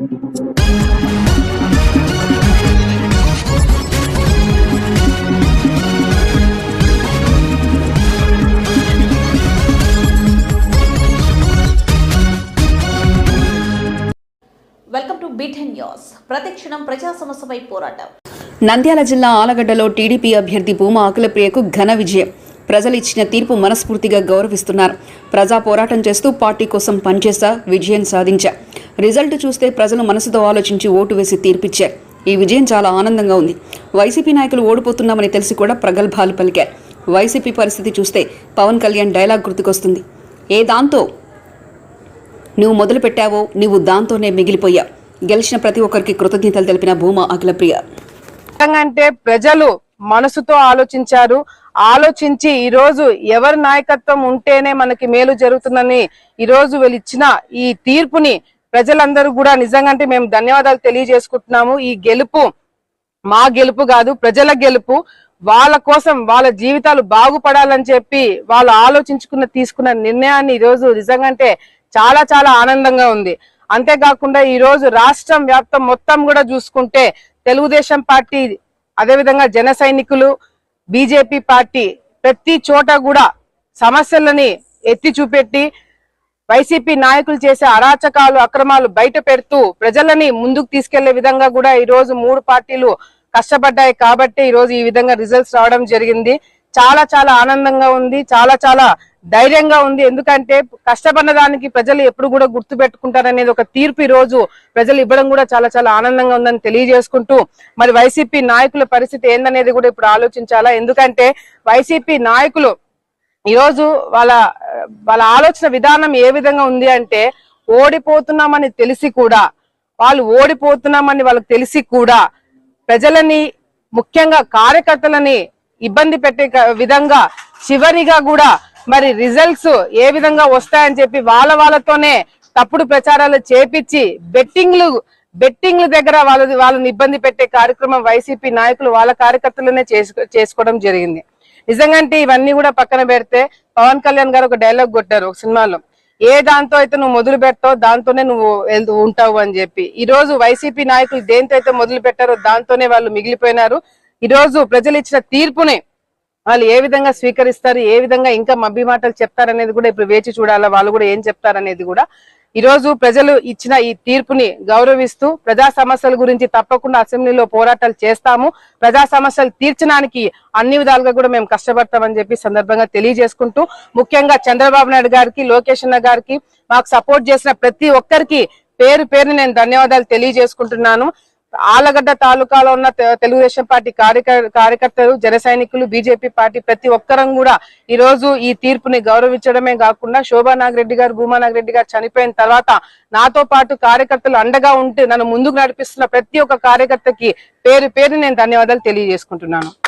Welcome to beaten news ప్రతిక్షణం ప్రజా సమస్యపై పోరాటం. నంద్యాల జిల్లా ఆలగడ్డలో టీడీపీ అభ్యర్థి భూమా ఆకులప్రియకు ఘన విజయం. ప్రజలు ఇచ్చిన తీర్పు మనస్ఫూర్తిగా గౌరవిస్తున్నారు. ప్రజా పోరాటం చేస్తూ పార్టీ కోసం పనిచేసా విజయం సాధించా. రిజల్ట్ చూస్తే ప్రజలు మనసుతో ఆలోచించి ఓటు వేసి తీర్పిచ్చారు. ఈ విజయం చాలా ఆనందంగా ఉంది. వైసీపీ నాయకులు ఓడిపోతున్నామని తెలిసి కూడా ప్రగల్భాలు పలికారు. వైసీపీ పరిస్థితి చూస్తే పవన్ కళ్యాణ్ డైలాగ్ గుర్తుకొస్తుంది. ఏ దాంతో నువ్వు మొదలు పెట్టావో నువ్వు దాంతోనే మిగిలిపోయావు. గెలిచిన ప్రతి ఒక్కరికి కృతజ్ఞతలు తెలిపిన భూమా అఖిలప్రియ. అంటే ప్రజలు మనసుతో ఆలోచించారు. ఆలోచించి ఈ రోజు ఎవరి నాయకత్వం ఉంటేనే మనకి మేలు జరుగుతుందని ఈ రోజు వీళ్ళు ఇచ్చిన ఈ తీర్పుని ప్రజలందరూ కూడా నిజంగా అంటే మేము ధన్యవాదాలు తెలియజేసుకుంటున్నాము. ఈ గెలుపు మా గెలుపు కాదు ప్రజల గెలుపు. వాళ్ళ కోసం వాళ్ళ జీవితాలు బాగుపడాలని చెప్పి వాళ్ళు ఆలోచించుకున్న తీసుకున్న నిర్ణయాన్ని ఈ రోజు నిజంగా అంటే చాలా చాలా ఆనందంగా ఉంది. అంతేకాకుండా ఈరోజు రాష్ట్రం వ్యాప్తం మొత్తం కూడా చూసుకుంటే తెలుగుదేశం పార్టీ అదేవిధంగా జన సైనికులు బీజేపీ పార్టీ ప్రతి చోట కూడా సమస్యలని ఎత్తి చూపెట్టి వైసీపీ నాయకులు చేసే అరాచకాలు అక్రమాలు బయట పెడుతూ ప్రజలని ముందుకు తీసుకెళ్ళే విధంగా కూడా ఈ రోజు మూడు పార్టీలు కష్టపడ్డాయి కాబట్టి ఈ రోజు ఈ విధంగా రిజల్ట్స్ రావడం జరిగింది. చాలా చాలా ఆనందంగా ఉంది. చాలా చాలా ధైర్యంగా ఉంది. ఎందుకంటే కష్టపడిన దానికి ప్రజలు ఎప్పుడు కూడా గుర్తు పెట్టుకుంటారనేది ఒక తీర్పు ఈ రోజు ప్రజలు ఇవ్వడం కూడా చాలా చాలా ఆనందంగా ఉందని తెలియజేసుకుంటూ మరి వైసీపీ నాయకుల పరిస్థితి ఏందనేది కూడా ఇప్పుడు ఆలోచించాలా? ఎందుకంటే వైసీపీ నాయకులు ఈరోజు వాళ్ళ వాళ్ళ ఆలోచన విధానం ఏ విధంగా ఉంది అంటే ఓడిపోతున్నామని తెలిసి కూడా వాళ్ళు ఓడిపోతున్నామని వాళ్ళకి తెలిసి కూడా ప్రజలని ముఖ్యంగా కార్యకర్తలని ఇబ్బంది పెట్టే విధంగా చివరిగా కూడా మరి రిజల్ట్స్ ఏ విధంగా వస్తాయని చెప్పి వాళ్ళ వాళ్ళతోనే తప్పుడు ప్రచారాలు చేపించి బెట్టింగ్లు బెట్టింగ్ల దగ్గర వాళ్ళ వాళ్ళని ఇబ్బంది పెట్టే కార్యక్రమం వైసీపీ నాయకులు వాళ్ళ కార్యకర్తలనే చేసుకోవడం జరిగింది. నిజంగంటే ఇవన్నీ కూడా పక్కన పెడితే పవన్ కళ్యాణ్ గారు ఒక డైలాగ్ కొట్టారు ఒక సినిమాలో. ఏ దాంతో అయితే నువ్వు మొదలు పెడతావు దాంతోనే నువ్వు వెళ్తూ ఉంటావు అని చెప్పి. ఈ రోజు వైసీపీ నాయకులు దేంతో అయితే మొదలు పెట్టారో దాంతోనే వాళ్ళు మిగిలిపోయినారు. ఈ రోజు ప్రజలు ఇచ్చిన తీర్పుని వాళ్ళు ఏ విధంగా స్వీకరిస్తారు ఏ విధంగా ఇంకా మబ్బి మాటలు చెప్తారనేది కూడా ఇప్పుడు వేచి చూడాలా వాళ్ళు కూడా ఏం చెప్తారనేది కూడా ఈరోజు ప్రజలు ఇచ్చిన ఈ తీర్పుని గౌరవిస్తూ ప్రజా సమస్యల గురించి తప్పకుండా అసెంబ్లీలో పోరాటాలు చేస్తాము. ప్రజా సమస్యలు తీర్చడానికి అన్ని విధాలుగా కూడా మేము కష్టపడతామని చెప్పి సందర్భంగా తెలియజేసుకుంటూ ముఖ్యంగా చంద్రబాబు నాయుడు గారికి లోకేష్ అన్న గారికి మాకు సపోర్ట్ చేసిన ప్రతి ఒక్కరికి పేరు పేరుని నేను ధన్యవాదాలు తెలియజేసుకుంటున్నాను. ఆలగడ్డ తాలూకాలో ఉన్న తె- తెలుగుదేశం పార్టీ కార్యకర్తలు జన సైనికులు బీజేపీ పార్టీ ప్రతి ఒక్కరం కూడా ఈ రోజు ఈ తీర్పుని గౌరవించడమే కాకుండా శోభా నాగరెడ్డి గారు భూమా నాగరెడ్డి గారు చనిపోయిన తర్వాత నాతో పాటు కార్యకర్తలు అండగా ఉంటూ నన్ను ముందుకు నడిపిస్తున్న ప్రతి ఒక్క కార్యకర్తకి పేరు పేరు నేను ధన్యవాదాలు తెలియజేసుకుంటున్నాను.